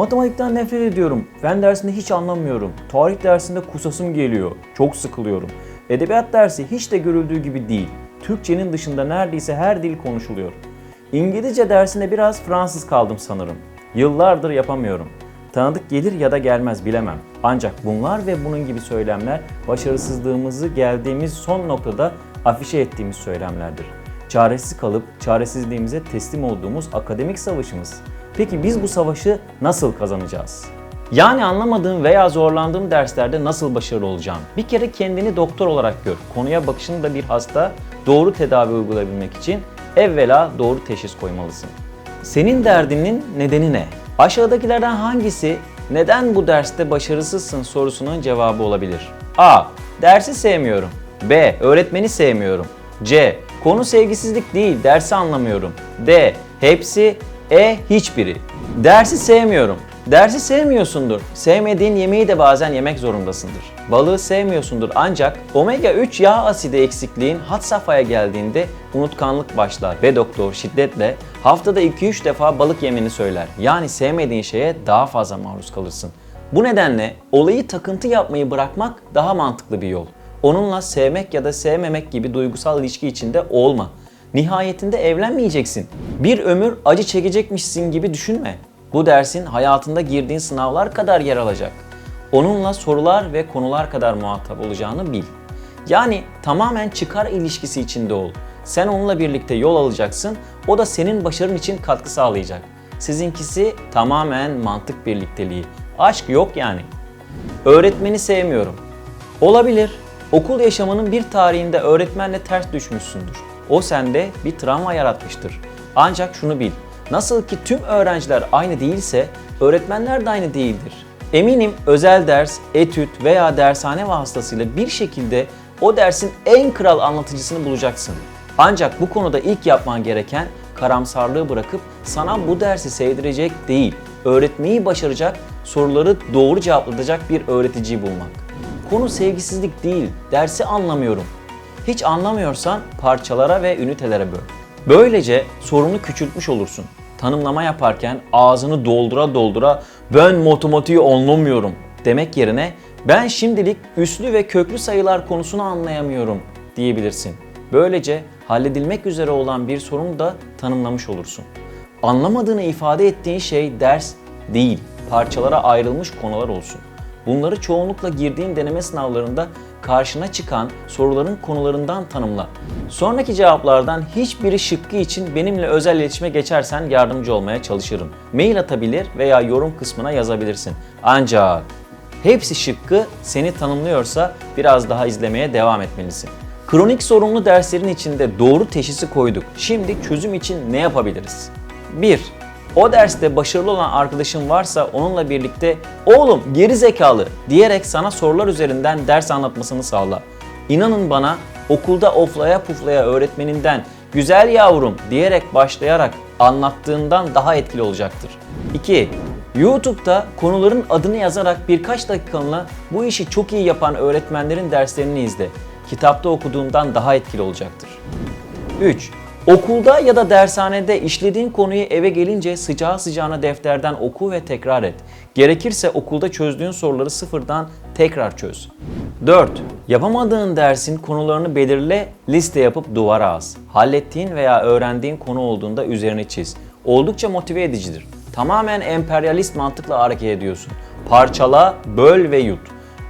Matematikten nefret ediyorum. Fen dersinde hiç anlamıyorum. Tarih dersinde kusasım geliyor. Çok sıkılıyorum. Edebiyat dersi hiç de görüldüğü gibi değil. Türkçenin dışında neredeyse her dil konuşuluyor. İngilizce dersinde biraz Fransız kaldım sanırım. Yıllardır yapamıyorum. Tanıdık gelir ya da gelmez bilemem. Ancak bunlar ve bunun gibi söylemler başarısızlığımızı geldiğimiz son noktada afişe ettiğimiz söylemlerdir. Çaresiz kalıp çaresizliğimize teslim olduğumuz akademik savaşımız. Peki biz bu savaşı nasıl kazanacağız? Yani anlamadığım veya zorlandığım derslerde nasıl başarılı olacağım? Bir kere kendini doktor olarak gör. Konuya bakışını da bir hasta doğru tedavi uygulayabilmek için evvela doğru teşhis koymalısın. Senin derdinin nedeni ne? Aşağıdakilerden hangisi neden bu derste başarısızsın sorusunun cevabı olabilir? A. Dersi sevmiyorum. B. Öğretmeni sevmiyorum. C. Konu sevgisizlik değil, dersi anlamıyorum. D. Hepsi. E. Hiçbiri. Dersi sevmiyorum. Dersi sevmiyorsundur. Sevmediğin yemeği de bazen yemek zorundasındır. Balığı sevmiyorsundur ancak omega 3 yağ asidi eksikliğin had safhaya geldiğinde unutkanlık başlar ve doktor şiddetle haftada 2-3 defa balık yemeni söyler. Yani sevmediğin şeye daha fazla maruz kalırsın. Bu nedenle olayı takıntı yapmayı bırakmak daha mantıklı bir yol. Onunla sevmek ya da sevmemek gibi duygusal ilişki içinde olma. Nihayetinde evlenmeyeceksin. Bir ömür acı çekecekmişsin gibi düşünme. Bu dersin hayatında girdiğin sınavlar kadar yer alacak. Onunla sorular ve konular kadar muhatap olacağını bil. Yani tamamen çıkar ilişkisi içinde ol. Sen onunla birlikte yol alacaksın, o da senin başarın için katkı sağlayacak. Sizinkisi tamamen mantık birlikteliği. Aşk yok yani. Öğretmeni sevmiyorum. Olabilir. Okul yaşamının bir tarihinde öğretmenle ters düşmüşsündür. O sende bir travma yaratmıştır. Ancak şunu bil. Nasıl ki tüm öğrenciler aynı değilse, öğretmenler de aynı değildir. Eminim özel ders, etüt veya dershane vasıtasıyla bir şekilde o dersin en kral anlatıcısını bulacaksın. Ancak bu konuda ilk yapman gereken karamsarlığı bırakıp sana bu dersi sevdirecek değil, öğretmeyi başaracak, soruları doğru cevaplatacak bir öğreticiyi bulmak. Konu sevgisizlik değil, dersi anlamıyorum. Hiç anlamıyorsan parçalara ve ünitelere böl. Böylece sorunu küçültmüş olursun. Tanımlama yaparken ağzını doldura doldura ben matematiği anlamıyorum demek yerine ben şimdilik üslü ve köklü sayılar konusunu anlayamıyorum diyebilirsin. Böylece halledilmek üzere olan bir sorunu da tanımlamış olursun. Anlamadığını ifade ettiğin şey ders değil, parçalara ayrılmış konular olsun. Bunları çoğunlukla girdiğin deneme sınavlarında karşına çıkan soruların konularından tanımla. Sonraki cevaplardan hiçbiri şıkkı için benimle özel iletişime geçersen yardımcı olmaya çalışırım. Mail atabilir veya yorum kısmına yazabilirsin. Ancak hepsi şıkkı seni tanımlıyorsa biraz daha izlemeye devam etmelisin. Kronik sorumlu derslerin içinde doğru teşhisi koyduk. Şimdi çözüm için ne yapabiliriz? 1. O derste başarılı olan arkadaşın varsa onunla birlikte oğlum geri zekalı diyerek sana sorular üzerinden ders anlatmasını sağla. İnanın bana okulda oflaya puflaya öğretmeninden güzel yavrum diyerek başlayarak anlattığından daha etkili olacaktır. 2. YouTube'da konuların adını yazarak birkaç dakikalığına bu işi çok iyi yapan öğretmenlerin derslerini izle. Kitapta okuduğundan daha etkili olacaktır. 3. Okulda ya da dershanede işlediğin konuyu eve gelince sıcağı sıcağına defterden oku ve tekrar et. Gerekirse okulda çözdüğün soruları sıfırdan tekrar çöz. 4. Yapamadığın dersin konularını belirle, liste yapıp duvara as. Hallettiğin veya öğrendiğin konu olduğunda üzerini çiz. Oldukça motive edicidir. Tamamen emperyalist mantıkla hareket ediyorsun. Parçala, böl ve yut.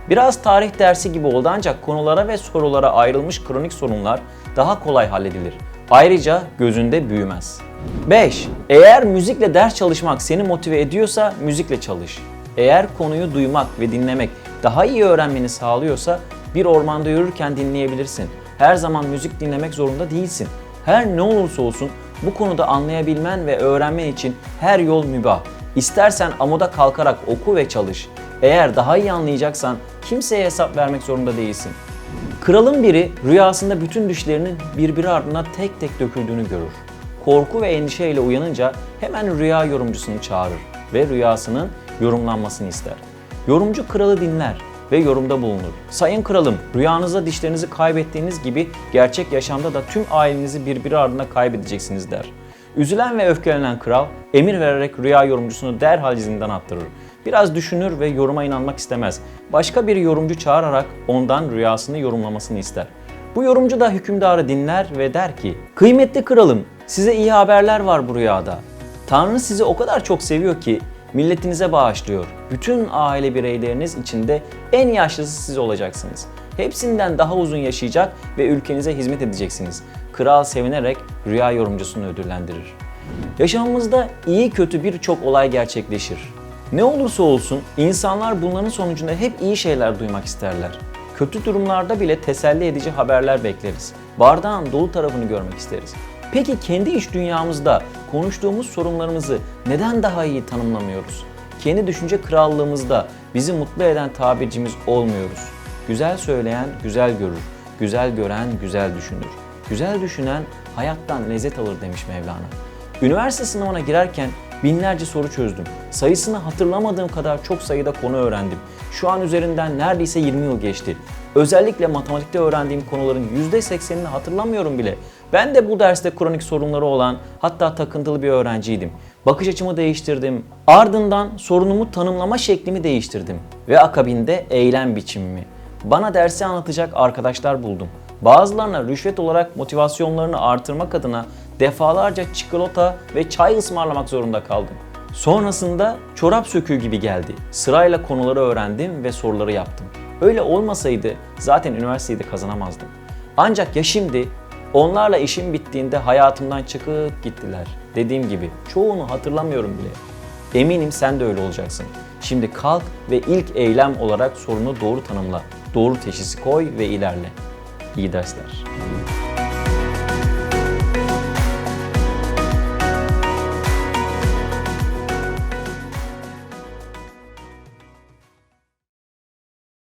Biraz tarih dersi gibi oldu ancak konulara ve sorulara ayrılmış kronik sorunlar daha kolay halledilir. Ayrıca gözünde büyümez. 5. Eğer müzikle ders çalışmak seni motive ediyorsa müzikle çalış. Eğer konuyu duymak ve dinlemek daha iyi öğrenmeni sağlıyorsa bir ormanda yürürken dinleyebilirsin. Her zaman müzik dinlemek zorunda değilsin. Her ne olursa olsun bu konuda anlayabilmen ve öğrenmen için her yol mübah. İstersen amuda kalkarak oku ve çalış. Eğer daha iyi anlayacaksan kimseye hesap vermek zorunda değilsin. Kralın biri rüyasında bütün düşlerinin birbiri ardına tek tek döküldüğünü görür. Korku ve endişeyle uyanınca hemen rüya yorumcusunu çağırır ve rüyasının yorumlanmasını ister. Yorumcu kralı dinler ve yorumda bulunur. Sayın kralım, rüyanızda dişlerinizi kaybettiğiniz gibi gerçek yaşamda da tüm ailenizi birbiri ardına kaybedeceksiniz der. Üzülen ve öfkelenen kral emir vererek rüya yorumcusunu derhal izinden attırır. Biraz düşünür ve yoruma inanmak istemez. Başka bir yorumcu çağırarak ondan rüyasını yorumlamasını ister. Bu yorumcu da hükümdarı dinler ve der ki Kıymetli kralım size iyi haberler var bu rüyada. Tanrı sizi o kadar çok seviyor ki milletinize bağışlıyor. Bütün aile bireyleriniz içinde en yaşlısı siz olacaksınız. Hepsinden daha uzun yaşayacak ve ülkenize hizmet edeceksiniz. Kral sevinerek rüya yorumcusunu ödüllendirir. Yaşamımızda iyi kötü birçok olay gerçekleşir. Ne olursa olsun insanlar bunların sonucunda hep iyi şeyler duymak isterler. Kötü durumlarda bile teselli edici haberler bekleriz. Bardağın dolu tarafını görmek isteriz. Peki kendi iç dünyamızda konuştuğumuz sorunlarımızı neden daha iyi tanımlamıyoruz? Kendi düşünce krallığımızda bizi mutlu eden tabircimiz olmuyoruz. Güzel söyleyen güzel görür, güzel gören güzel düşünür. Güzel düşünen hayattan lezzet alır demiş Mevlana. Üniversite sınavına girerken binlerce soru çözdüm. Sayısını hatırlamadığım kadar çok sayıda konu öğrendim. Şu an üzerinden neredeyse 20 yıl geçti. Özellikle matematikte öğrendiğim konuların %80'ini hatırlamıyorum bile. Ben de bu derste kronik sorunları olan hatta takıntılı bir öğrenciydim. Bakış açımı değiştirdim. Ardından sorunumu tanımlama şeklimi değiştirdim. Ve akabinde eylem biçimimi. Bana dersi anlatacak arkadaşlar buldum. Bazılarına rüşvet olarak motivasyonlarını artırmak adına defalarca çikolata ve çay ısmarlamak zorunda kaldım. Sonrasında çorap söküğü gibi geldi. Sırayla konuları öğrendim ve soruları yaptım. Öyle olmasaydı zaten üniversiteyi de kazanamazdım. Ancak ya şimdi onlarla işim bittiğinde hayatımdan çıkıp gittiler. Dediğim gibi çoğunu hatırlamıyorum bile. Eminim sen de öyle olacaksın. Şimdi kalk ve ilk eylem olarak sorunu doğru tanımla. Doğru teşhisi koy ve ilerle. İyi dersler.